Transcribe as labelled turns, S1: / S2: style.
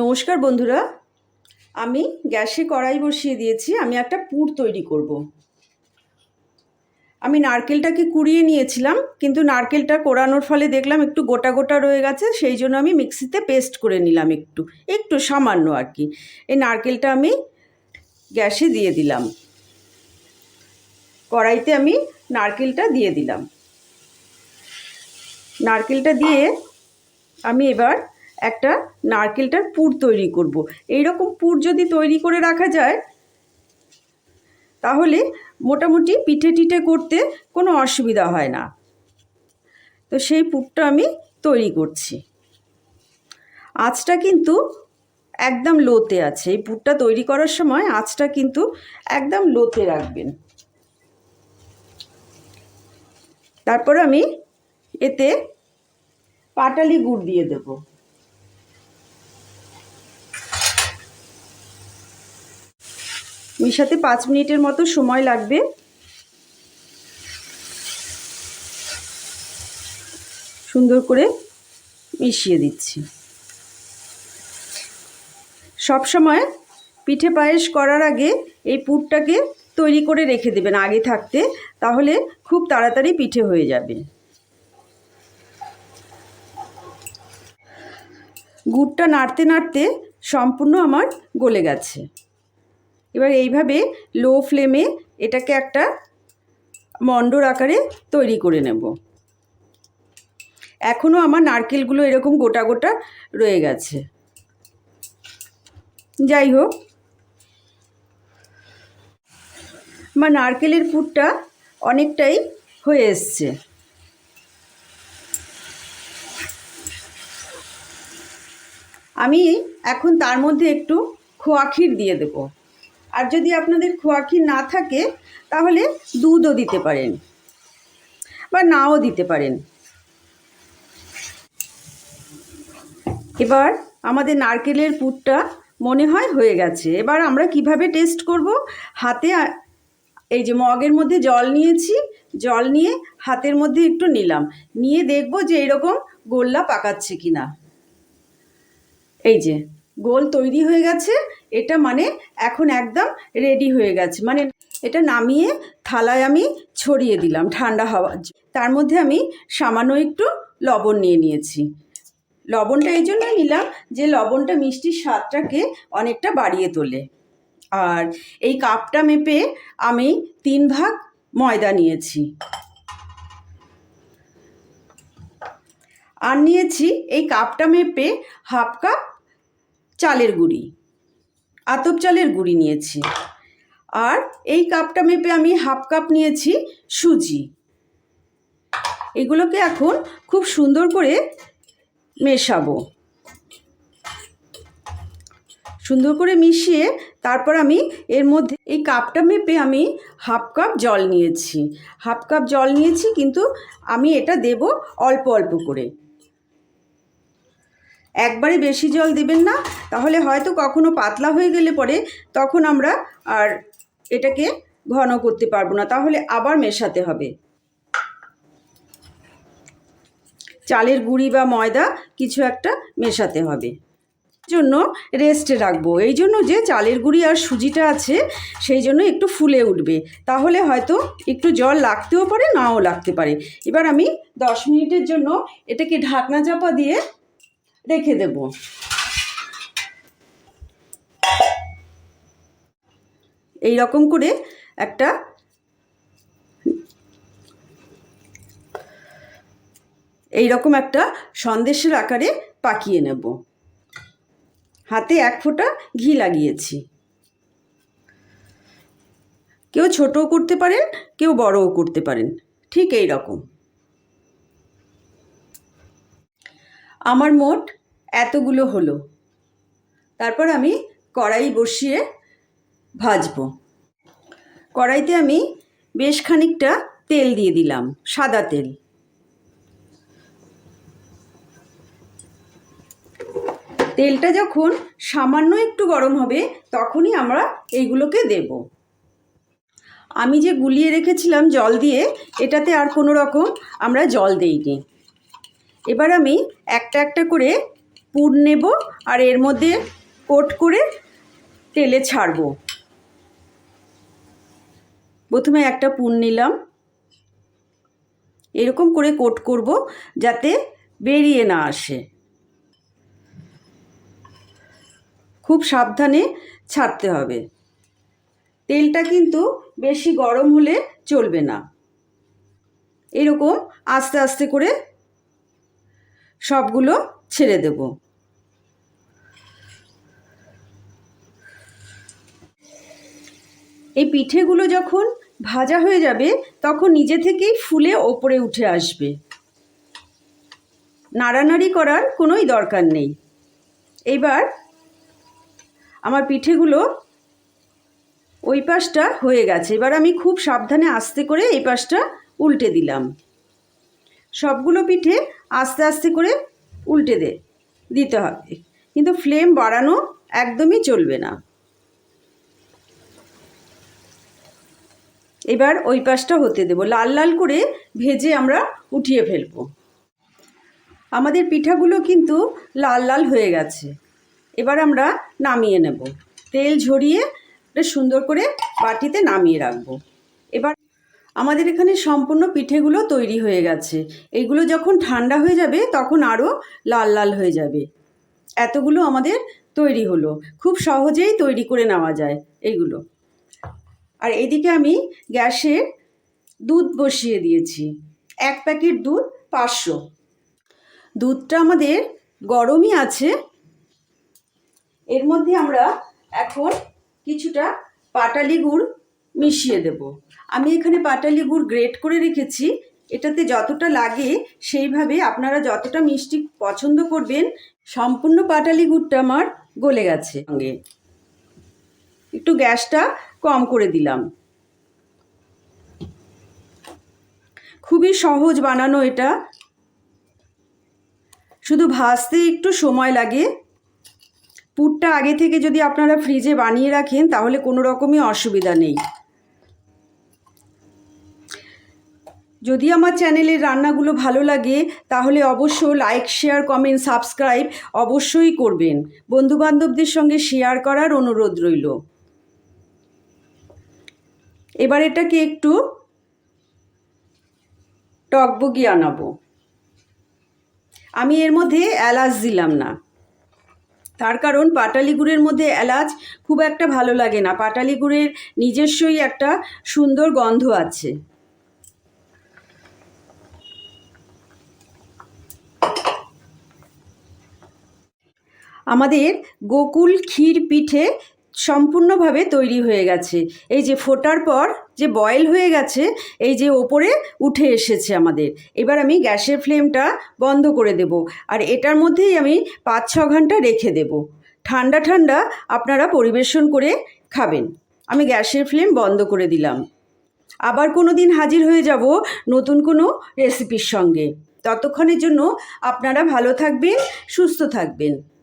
S1: নমস্কার বন্ধুরা। আমি গ্যাসে কড়াই বসিয়ে দিয়েছি। আমি একটা পুর তৈরি করব। আমি নারকেলটাকে কুড়িয়ে নিয়েছিলাম, কিন্তু নারকেলটা কোরানোর ফলে দেখলাম একটু গোটা গোটা রয়ে গেছে, সেই জন্য আমি মিক্সিতে পেস্ট করে নিলাম একটু একটু সামান্য আর কি। এই নারকেলটা আমি গ্যাসে দিয়ে দিলাম। কড়াইতে আমি নারকেলটা দিয়ে দিলাম। নারকেলটা দিয়ে আমি এবার একটা নারকেলটার পুর তৈরি করব। এই রকম পুর যদি তৈরি করে রাখা যায়, তাহলে মোটামুটি পিঠে টিঠে করতে কোনো অসুবিধা হয় না। তো সেই পুরটা আমি তৈরি করছি। আঁচটা কিন্তু একদম লোতে আছে। এই পুরটা তৈরি করার সময় আঁচটা কিন্তু একদম লোতে রাখবেন। তারপর আমি এতে পাটালি গুড় দিয়ে দেবো। মিশাতে পাঁচ মিনিটের মতো সময় লাগবে। সুন্দর করে মিশিয়ে দিচ্ছি। সব সময় পিঠে পায়েস করার আগে এই পুরটাকে তৈরি করে রেখে দেবেন আগে থাকতে, তাহলে খুব তাড়াতাড়ি পিঠে হয়ে যাবে। গুড়টা নাড়তে নাড়তে সম্পূর্ণ আমার গলে গেছে। এবার এইভাবে লো ফ্লেমে এটাকে একটা মণ্ডর আকারে তৈরি করে নেব। এখনও আমার নারকেলগুলো এরকম গোটা গোটা রয়ে গেছে। যাই হোক, আমার নারকেলের পুরটা অনেকটাই হয়ে এসছে। আমি এখন তার মধ্যে একটু খোয়া ক্ষীর দিয়ে দেবো। আর যদি আপনাদের খোয়া ক্ষীর না থাকে, তাহলে দুধও দিতে পারেন বা নাও দিতে পারেন। এবার আমাদের নারকেলের পুরটা মনে হয় হয়ে গেছে। এবার আমরা কীভাবে টেস্ট করব? হাতে এই যে মগের মধ্যে জল নিয়েছি, জল নিয়ে হাতের মধ্যে একটু নিলাম। নিয়ে দেখব যে এরকম গোল্লা পাকাচ্ছে কিনা। এই যে গোল তৈরি হয়ে গেছে। এটা মানে এখন একদম রেডি হয়ে গেছে। মানে এটা নামিয়ে থালায় আমি ছড়িয়ে দিলাম ঠান্ডা হাওয়া তার মধ্যে আমি সামান্য একটু লবণ নিয়ে নিয়েছি। লবণটা এই জন্য নিলাম যে লবণটা মিষ্টির স্বাদটাকে অনেকটা বাড়িয়ে তোলে। আর এই কাপটা মেপে আমি তিন ভাগ ময়দা নিয়েছি। আর নিয়েছি এই কাপটা মেপে হাফ কাপ চালের গুঁড়ি, আতপ চালের গুঁড়ি নিয়েছি। আর এই কাপটা মেপে আমি হাফ কাপ নিয়েছি সুজি। এগুলোকে এখন খুব সুন্দর করে মেশাবো। সুন্দর করে মিশিয়ে তারপর আমি এর মধ্যে এই কাপটা মেপে আমি হাফ কাপ জল নিয়েছি। হাফ কাপ জল নিয়েছি, কিন্তু আমি এটা দেব অল্প অল্প করে। একবারে বেশি জল দেবেন না, তাহলে হয়তো কখনো পাতলা হয়ে গেলে পরে তখন আমরা আর এটাকে ঘন করতে পারব না, তাহলে আবার মেশাতে হবে। চালের গুঁড়ি বা ময়দা কিছু একটা মেশাতে হবে। জন্য রেস্টে রাখব। এই জন্য যে চালের গুঁড়ি আর সুজিটা আছে, সেই জন্য একটু ফুলে উঠবে। তাহলে হয়তো একটু জল লাগতেও পারে, নাও লাগতে পারে। এবার আমি দশ মিনিটের জন্য এটাকে ঢাকনা চাপা দিয়ে রেখে দেব। এই রকম করে একটা এই রকম একটা সন্দেশের আকারে পাকিয়ে নেব। হাতে এক ফোঁটা ঘি লাগিয়েছি। কেউ ছোটও করতে পারেন, কেউ বড়ও করতে পারেন, ঠিক এই রকম আমার মোট এতগুলো হলো। তারপর আমি কড়াই বসিয়ে ভাজবো। কড়াইতে আমি বেশ খানিকটা তেল দিয়ে দিলাম, সাদা তেল। তেলটা যখন সামান্য একটু গরম হবে, তখনই আমরা এইগুলোকে দেব। আমি যে গুলিয়ে রেখেছিলাম জল দিয়ে, এটাতে আর কোনো রকম আমরা জল দেইনি। এবার আমি একটা একটা করে পুর নেব আর এর মধ্যে কোট করে তেলে ছাড়বো। প্রথমে একটা পুর নিলাম। এরকম করে কোট করব যাতে বেরিয়ে না আসে। খুব সাবধানে ছাড়তে হবে। তেলটা কিন্তু বেশি গরম হলে চলবে না। এরকম আস্তে আস্তে করে সবগুলো ছেড়ে দেব। এই পিঠেগুলো যখন ভাজা হয়ে যাবে, তখন নিজে থেকেই ফুলে ওপরে উঠে আসবে। নাড়ানাড়ি করার কোনোই দরকার নেই। এবার আমার পিঠেগুলো ওই পাশটা হয়ে গেছে। এবার আমি খুব সাবধানে আস্তে করে এই পাশটা উল্টে দিলাম। সবগুলো পিঠে আস্তে আস্তে করে উল্টে দে, দিতে হবে। কিন্তু ফ্লেম বাড়ানো একদমই চলবে না। এবার ওই পাশটা হতে দেব। লাল লাল করে ভেজে আমরা উঠিয়ে ফেলব। আমাদের পিঠাগুলো কিন্তু লাল লাল হয়ে গেছে। এবার আমরা নামিয়ে নেব। তেল ঝরিয়ে সুন্দর করে বাটিতে নামিয়ে রাখব। আমাদের এখানে সম্পূর্ণ পিঠেগুলো তৈরি হয়ে গেছে। এগুলো যখন ঠান্ডা হয়ে যাবে, তখন আরও লাল লাল হয়ে যাবে। এতগুলো আমাদের তৈরি হলো। খুব সহজেই তৈরি করে নেওয়া যায় এইগুলো আর এদিকে আমি গ্যাসে দুধ বসিয়ে দিয়েছি। এক প্যাকেট দুধ পাঁচশো। দুধটা আমাদের গরমই আছে। এর মধ্যে আমরা এখন কিছুটা পাটালি গুড় মিশিয়ে দেব। আমি এখানে পাটালি গুড় গ্রেট করে রেখেছি। এটাতে যতটা লাগে সেইভাবে আপনারা যতটা মিষ্টি পছন্দ করবেন, সম্পূর্ণ পাটালি গুড়টা আমার গলে গেছে। সঙ্গে একটু গ্যাসটা কম করে দিলাম। খুবই সহজ বানানো এটা। শুধু ভাজতে একটু সময় লাগে। পুরটা আগে থেকে যদি আপনারা ফ্রিজে বানিয়ে রাখেন, তাহলে কোনো রকমই অসুবিধা নেই। যদি আমার চ্যানেলের রান্নাগুলো ভালো লাগে, তাহলে অবশ্য লাইক শেয়ার কমেন্ট সাবস্ক্রাইব অবশ্যই করবেন। বন্ধুবান্ধবদের সঙ্গে শেয়ার করার অনুরোধ রইল। এবার এটাকে একটু টকবগি আনাবো। আমি এর মধ্যে এলাচ দিলাম না। তার কারণ পাটালি গুড়ের মধ্যে এলাচ খুব একটা ভালো লাগে না। পাটালি গুড়ের নিজস্বই একটা সুন্দর গন্ধ আছে। আমাদের গোকুল ক্ষীর পিঠে সম্পূর্ণভাবে তৈরি হয়ে গেছে। এই যে ফোটার পর যে বয়েল হয়ে গেছে, এই যে ওপরে উঠে এসেছে আমাদের। এবার আমি গ্যাসের ফ্লেমটা বন্ধ করে দেব আর এটার মধ্যেই আমি পাঁচ ছ ঘণ্টা রেখে দেব। ঠান্ডা ঠান্ডা আপনারা পরিবেশন করে খাবেন। আমি গ্যাসের ফ্লেম বন্ধ করে দিলাম। আবার কোনো দিন হাজির হয়ে যাব নতুন কোনো রেসিপির সঙ্গে। ততক্ষণের জন্য আপনারা ভালো থাকবেন, সুস্থ থাকবেন।